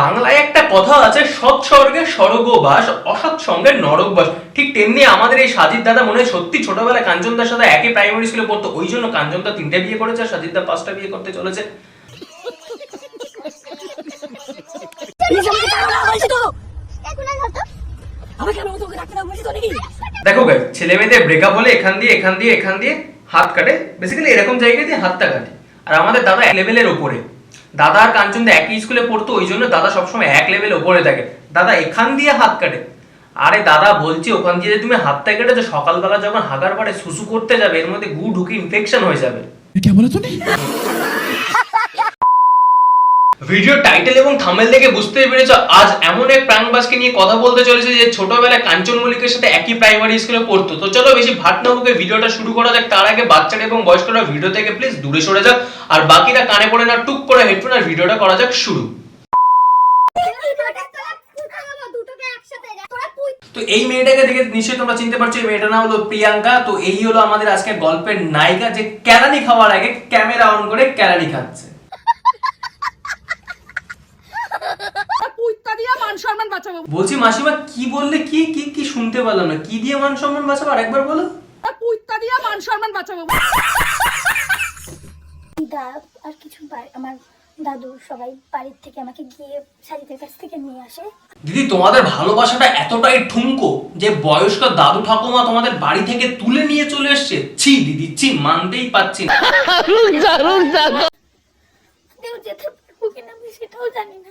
বাংলায় একটা কথা আছে, সৎ স্বর্গে স্বর্গবাস অসৎ সঙ্গে নরকবাস ঠিক তেমনি আমাদের এই সাজিদ দাদা মনে হয় সত্যি ছোটবেলায় কাঞ্চনদার সাথে একই প্রাইমারি স্কুলে পড়তো, ওই জন্য কাঞ্চনদা তিনটে বিয়ে করেছে আর সাজিদ দা পাঁচটা বিয়ে করতে চলেছে। দেখো ছেলে মেয়েদের ব্রেকআপ হলে এখান দিয়ে এখান দিয়ে এখান দিয়ে হাত কাটে। বেসিক্যালি এরকম জায়গা দিয়ে হাতটা কাটে। আর আমাদের দাদা এক লেভেলের ওপরে। দাদা আর কাঞ্চন একই স্কুলে পড়তো, ওই জন্য দাদা সবসময় এক লেভেল ওপরে থাকে। দাদা এখান দিয়ে হাত কাটে। আরে দাদা, বলছি ওখান দিয়ে তুমি হাতটা কেটেছো, সকালবেলা যখন হাগার পাড়ে শুশু করতে যাবে, এর মধ্যে গু ঢুকে ইনফেকশন হয়ে যাবে। ভিডিও টাইটেল এবং থামেল দেখে বুঝতেই পেরেছ, আজ এমন এক প্রাঙ্গবাসকে নিয়ে কথা বলতে চলেছে যে ছোটবেলায় কাঞ্চন মল্লিকের সাথে একই প্রাইমারি স্কুলে পড়তো। তো চলো বেশি ভাট না বকে ভিডিওটা শুরু করা যাক, তার আগে বাচ্চারা এবং বয়স্করা ভিডিও থেকে প্লিজ দূরে সরে যাক, আর বাকিরা কানে পড়ে না, টুক করে হেডফোন আর ভিডিওটা করা যাক শুরু। তো এই মেয়েটাকে দেখে নিশ্চয়ই তোমরা চিনতে পারছ, এই মেয়েটার নাম হলো প্রিয়াঙ্কা। তো এই হলো আমাদের আজকে গল্পের নায়িকা, যে ক্যালানি খাওয়ার আগে ক্যামেরা অন করে ক্যালানি খাচ্ছে পুইত্তা দিয়া মান সম্মান বাঁচাবো। বলছি মাসিমা কি বললে কি কি কি শুনতে পেলাম না? কি দিয়ে মান সম্মান বাঁচাবো? আরেকবার বলো। পুইত্তা দিয়া মান সম্মান বাঁচাবো। দা আর কিছু আমার দাদু সবাই বাড়ির থেকে আমাকে গিয়ে সাজিদের কাছ থেকে নিয়ে আসে। দিদি তোমাদের ভালোবাসাটা এতটাই ঠুমকো যে বয়স্ক দাদু ঠাকুমা তোমাদের বাড়ি থেকে তুলে নিয়ে চলে এসছে। ছি দিদি ছি মানতেই পাচ্ছি না। যেতে পারব কিনা আমি সেটাও জানি না।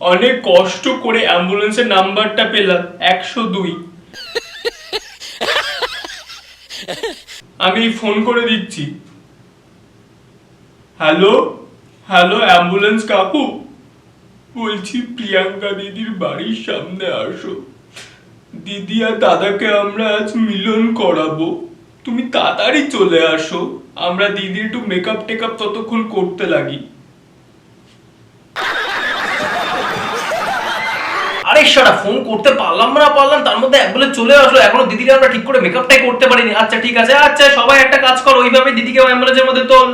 অনেক কষ্ট করে অ্যাম্বুলেন্সের নাম্বারটা পেলাম, একশো দুই। আমি ফোন করে দিচ্ছি। হ্যালো? হ্যালো, অ্যাম্বুলেন্স কাকু? বলছি, প্রিয়াঙ্কা দিদির বাড়ির সামনে আসো। দিদি আর দাদাকে আমরা আজ মিলন করাবো। তুমি তাড়াতাড়ি চলে আসো। আমরা দিদি একটু মেকআপ টেকআপ ততক্ষণ করতে লাগি। সারা ফোন করতে পারলাম না পারলাম তার মধ্যে এক বলে চলে আসলো। এখনও দিদিকে আমরা ঠিক করে মেকআপটাই করতে পারিনি। আচ্ছা ঠিক আছে আচ্ছা সবাই একটা কাজ কর ওইভাবে দিদিকে অ্যাম্বুলেন্সের মধ্যে তোল।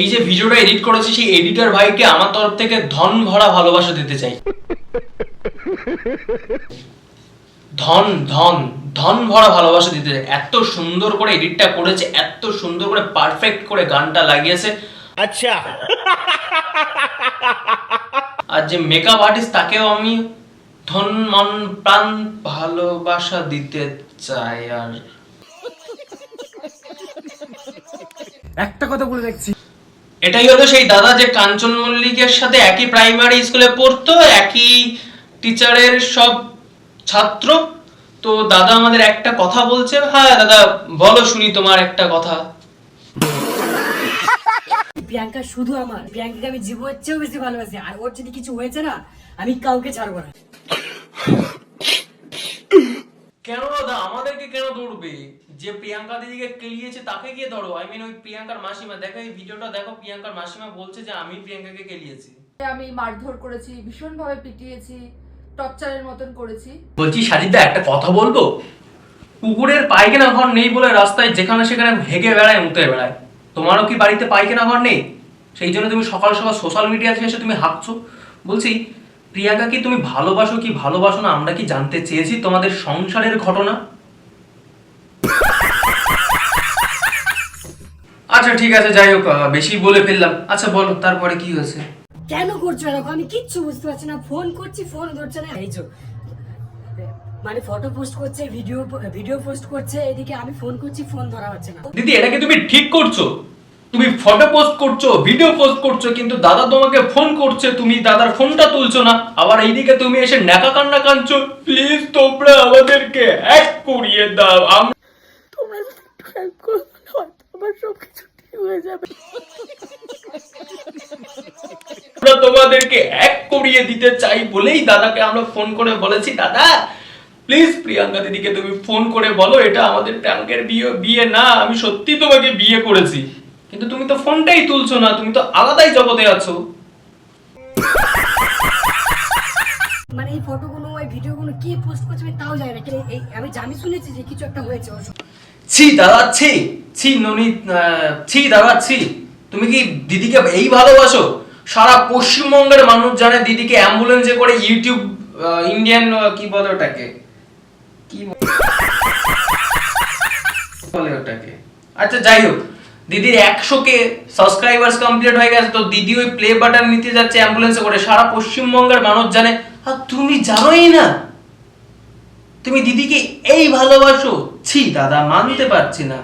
এই যে ভিডিওটা এডিট করেছি সেই এডিটর ভাইকে আমার তরফ থেকে ধন ভরা ভালোবাসা দিতে চাই। ধন ধন ধন ভরা ভালোবাসা দিতে চাই এত সুন্দর করে এডিটটা করেছে এত সুন্দর করে পারফেক্ট করে গানটা লাগিয়েছে। আচ্ছা। আর যে মেকআপ আর্টিস্ট তাকেও আমি ধন মন প্রাণ ভালোবাসা দিতে চাই আর একটা কথা বলে দেখছি এটাই হলো সেই দাদা যে কাঞ্চন মল্লিকের সাথে একই প্রাইমারি স্কুলে পড়তো একই টিচারের সব ছাত্র তো দাদা আমাদের একটা কথা বলছে। হ্যাঁ দাদা বলো শুনি তোমার একটা কথা। প্রিয়াঙ্কা শুধু আমার। প্রিয়াঙ্কাকে আমি জীবনের চেয়েও বেশি ভালোবাসি। আর ওর যদি কিছু হয়েছে না আমি কাউকে ছাড়বো না। কেন দাদা? আমাদেরকে কেন ধরবে? যে প্রিয়াঙ্কা দিদিকে কেলিয়েছে তাকে গিয়ে ধরো। আই মিন ওই প্রিয়াঙ্কার মাসিমা। দেখো এই ভিডিওটা দেখো প্রিয়াঙ্কার মাসিমা বলছে যে আমি প্রিয়াঙ্কাকে কেলিয়েছি। আমি মারধর করেছি ভীষণ ভাবে পিটিয়েছি। টর্চারের মতন করেছি। বলছি, সাজিদা, একটা কথা বলব? কুকুরের পায়খানা ঘর নেই বলে রাস্তায় যেখানে সেখানে হেগে বেড়ায় মুতে বেড়ায়। তোমারও কি বাড়িতে পায়খানা ঘর নেই? সেই জন্য তুমি সকাল সকাল সোশ্যাল মিডিয়াতে এসে তুমি হাঁকছো। বলছি, প্রিয়াঙ্কা কি তুমি ভালোবাসো কি ভালোবাসো না? আমরা কি জানতে চেয়েছি তোমাদের সংসারের ঘটনা? আচ্ছা ঠিক আছে, যাই হোক বেশি বলে ফেললাম। আচ্ছা বলো, তারপরে কি হয়েছে? কেন করছ এরকম? আমি কিচ্ছু বুঝতে পারছি না। ফোন করছি ফোন ধরছে না। এই মানে ফটো পোস্ট করছে ভিডিও ভিডিও পোস্ট করছে এদিকে আমি ফোন করছি ফোন ধরা হচ্ছে না। দিদি এটা কি তুমি ঠিক করছ? তুমি ফটো পোস্ট করছ ভিডিও পোস্ট করছ কিন্তু দাদা তোমাকে ফোন করছে তুমি দাদার ফোনটা তুলছো না। আবার এইদিকে তুমি এসে ন্যাকা কান্না কাঁদছো। প্লিজ তোমরা আমাদেরকে হ্যাক করিয়ে দাও। আমরা তোমরা আমার সব কিছু ঠিক হয়ে যাবে। আমরা তোমাদেরকে এক করিয়ে দিতে চাই বলেই দাদাকে আমরা ফোন করে বলেছি। দাদা প্লিজ প্রিয়াঙ্কা দিদিকে তুমি ফোন করে বলো এটা আমাদের প্রিয়াঙ্কের বিয়ে বিয়ে না আমি সত্যি তোমাকে বিয়ে করেছি। কিন্তু তুমি তো ফোনটাই তুলছো না তুমি তো আলাদাই জগতে আছো। মানে এই ফটোগুলো এই ভিডিওগুলো কি পোস্ট করছে আমি তাও জানি না কিন্তু এই আমি জানি শুনেছি যে কিছু একটা হয়েছে ওর সঙ্গে। ছি দাদা ছি ছি ননি আহ, ছি দাদা ছি তুমি কি দিদিকে এই ভালোবাসো? সারা পশ্চিমবঙ্গের মানুষ জানে, দিদিকে অ্যাম্বুলেন্সে করে ইউটিউব ইন্ডিয়ান কি বলে ওটাকে? কি বলে? ওটাকে। আচ্ছা যাই হোক, দিদির একশো কে সাবস্ক্রাইবার্স কমপ্লিট হয়ে গেছে, তো দিদি ওই প্লে বাটন নিতে যাচ্ছে অ্যাম্বুলেন্সে করে। সারা পশ্চিমবঙ্গের মানুষ জানে, আর তুমি জানোই না। তুমি দিদিকে এই ভালোবাসো? ছি, দাদা, মানতে পারছি না।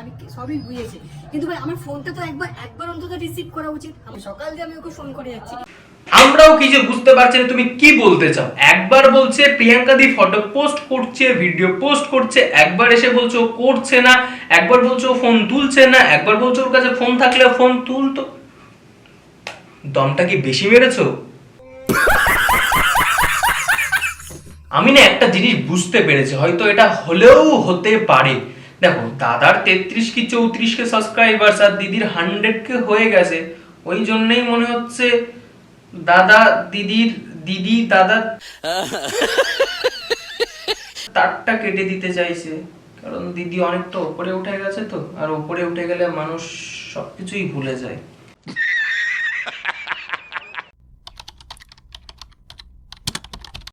আমি সবই বুঝেছি কিন্তু ভাই, আমার ফোনটা তো একবার একবার অন্তত রিসিভ করা উচিত। আমি সকাল দিয়ে আমি ওকে ফোন করে যাচ্ছি। আমরাও কিছু বুঝতে পারছি না, তুমি কি বলতে চাও? একবার বলছে, প্রিয়াঙ্কা দি ফটো পোস্ট করছে ভিডিও পোস্ট করছে। একবার এসে বলছো করছে না। একবার বলছো ফোন তুলছে না। একবার বলছো, ওর কাছে ফোন থাকলে ফোন তুলতো। দমটা কি বেশি মেরেছো? আমি না একটা জিনিস বুঝতে পেরেছি, হয়তো এটা হলেও হতে পারে। দেখো, দাদার তেত্রিশ কি চৌত্রিশ কে সাবস্ক্রাইবার্স আর দিদির হান্ড্রেড কে হয়ে গেছে, ওই জন্যই মনে হচ্ছে দাদা দিদির, দিদি দাদা তারটা কেটে দিতে চাইছে। কারণ দিদি অনেকটা ওপরে উঠে গেছে তো, আর ওপরে উঠে গেলে মানুষ সবকিছুই ভুলে যায়।